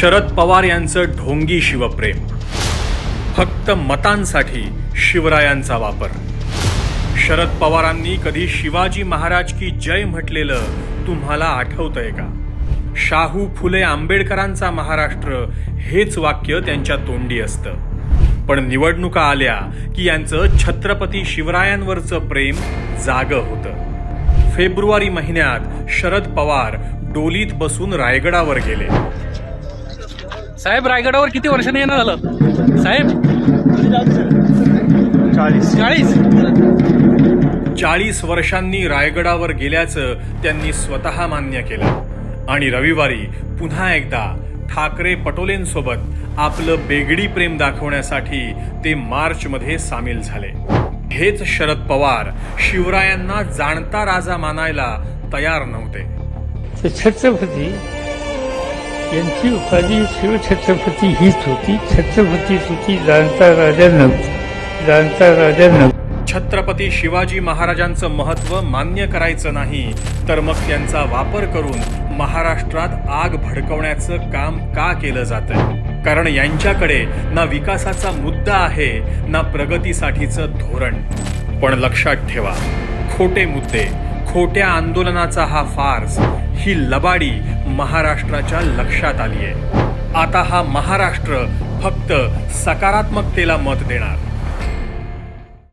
शरद पवार यांचं ढोंगी शिवप्रेम. फक्त मतांसाठी शिवरायांचा वापर. शरद पवारांनी कधी शिवाजी महाराज की जय म्हटलेलं तुम्हाला आठवतंय का? शाहू फुले आंबेडकरांचा महाराष्ट्र हेच वाक्य त्यांच्या तोंडी असतं. पण निवडणुका आल्या की यांचं छत्रपती शिवरायांवरचं प्रेम जाग होतं. फेब्रुवारी महिन्यात शरद पवार डोलीत बसून रायगडावर गेले. साहेब रायगडावर किती वर्षांनी येणं झालं? साहेब? चाळीस. चाळीस? चाळीस वर्षांनी रायगडावर गेल्याचं त्यांनी स्वतः मान्य केलं. आणि रविवारी पुन्हा एकदा ठाकरे पटोलेंसोबत आपलं बेगडी प्रेम दाखवण्यासाठी ते मार्चमध्ये सामील झाले. हेच शरद पवार शिवरायांना जाणता राजा मानायला तयार नव्हते. तर छत्रपती यांची उपाधी शिवछत्रपती हीच होती. छत्रपती होती जाणता राजा नव जाणता राजा नव छत्रपती शिवाजी महाराजांचं महत्त्व मान्य करायचं नाही तर मग त्यांचा वापर करून महाराष्ट्रात आग भडकवण्याचं काम का केलं जातं कारण यांच्याकडे ना विकासाचा मुद्दा आहे ना प्रगतीसाठीचं धोरण. पण लक्षात ठेवा खोटे मुद्दे खोट्या आंदोलनाचा हा फार्स ही लबाडी महाराष्ट्राच्या लक्षात आली आहे आता हा महाराष्ट्र फक्त सकारात्मकतेला मत देणार.